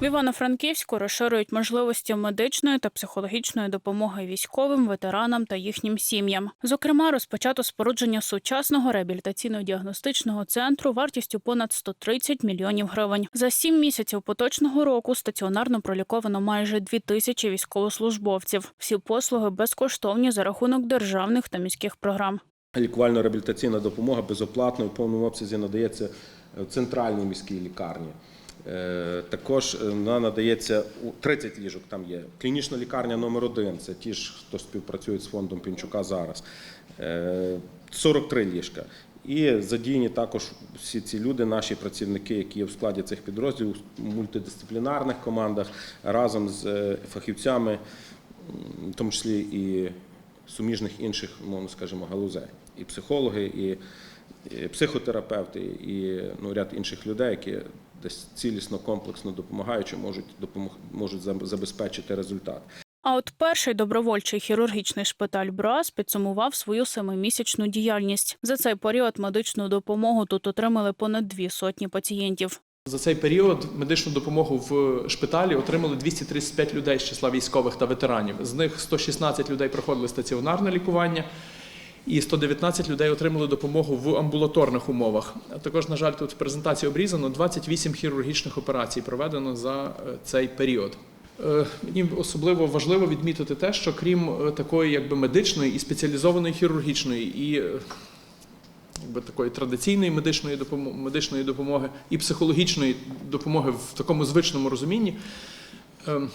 В Івано-Франківську розширюють можливості медичної та психологічної допомоги військовим, ветеранам та їхнім сім'ям. Зокрема, розпочато спорудження сучасного реабілітаційно-діагностичного центру вартістю понад 130 мільйонів гривень. За сім місяців поточного року стаціонарно проліковано майже дві тисячі військовослужбовців. Всі послуги безкоштовні за рахунок державних та міських програм. Лікувально-реабілітаційна допомога безоплатно в повному обсязі надається в центральній міській лікарні. Е, Також е, надається у 30 ліжок. Там є клінічна лікарня номер 1 Це ті ж, хто співпрацює з фондом Пінчука зараз. Е, 43 ліжка. І задіяні також всі ці люди, наші працівники, які є в складі цих підрозділів у мультидисциплінарних командах разом з е, фахівцями, в тому числі і суміжних інших, скажімо, галузей. І психологи, і психотерапевти, і ну, ряд інших людей, які десь цілісно, комплексно допомагаючи, можуть допомог, можуть забезпечити результат. А от перший добровольчий хірургічний шпиталь БРАС підсумував свою семимісячну діяльність. За цей період медичну допомогу тут отримали понад дві сотні пацієнтів. За цей період медичну допомогу в шпиталі отримали 235 людей з числа військових та ветеранів. З них 116 людей проходили стаціонарне лікування, і 119 людей отримали допомогу в амбулаторних умовах. Також, на жаль, тут в презентації обрізано 28 хірургічних операцій проведено за е, цей період. Е, Мені особливо важливо відмітити те, що крім е, такої якби медичної і спеціалізованої хірургічної і якби такої традиційної медичної допомоги, медичної допомоги і психологічної допомоги в такому звичному розумінні. Ем,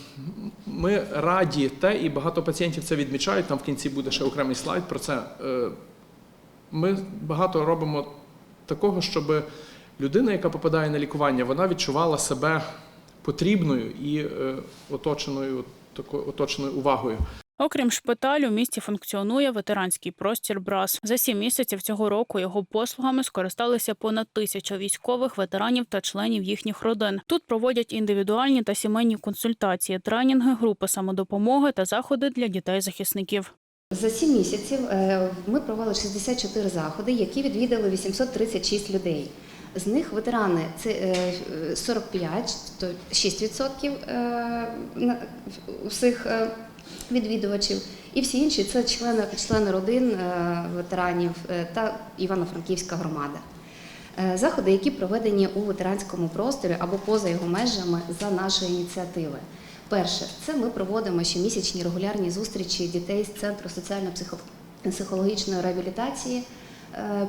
Ми раді те, і багато пацієнтів це відмічають. Там в кінці буде ще окремий слайд про це. Е, Ми багато робимо такого, щоб людина, яка попадає на лікування, вона відчувала себе потрібною і е, оточеною такою оточеною увагою. Окрім шпиталю, в місті функціонує ветеранський простір БРАС. За сім місяців цього року його послугами скористалися понад тисяча військових, ветеранів та членів їхніх родин. Тут проводять індивідуальні та сімейні консультації, тренінги, групи самодопомоги та заходи для дітей-захисників. За сім місяців е, ми провели 64 заходи, які відвідали 836 людей. З них ветерани це е, 45, то 6% е, всіх е, відвідувачів, і всі інші це члени, члени родин е, ветеранів е, та Івано-Франківська громада. Е, Заходи, які проведені у ветеранському просторі або поза його межами за нашої ініціативи. Перше, це ми проводимо щомісячні регулярні зустрічі дітей з центру соціально-психологічної реабілітації.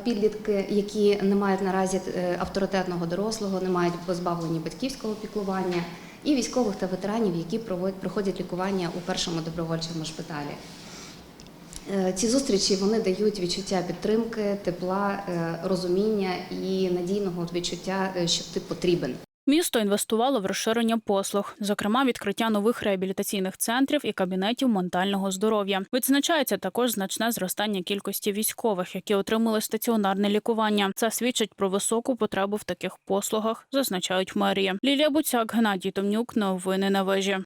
Підлітки, які не мають наразі авторитетного дорослого, не мають позбавлені батьківського піклування, і військових та ветеранів, які проходять лікування у першому добровольчому шпиталі. Е, Ці зустрічі вони дають відчуття підтримки, тепла, е, розуміння і надійного відчуття, е, що ти потрібен. Місто інвестувало в розширення послуг, зокрема відкриття нових реабілітаційних центрів і кабінетів ментального здоров'я. Відзначається також значне зростання кількості військових, які отримали стаціонарне лікування. Це свідчить про високу потребу в таких послугах, зазначають мерії. Лілія Буцяк, Геннадій Томнюк. Новини на вежі.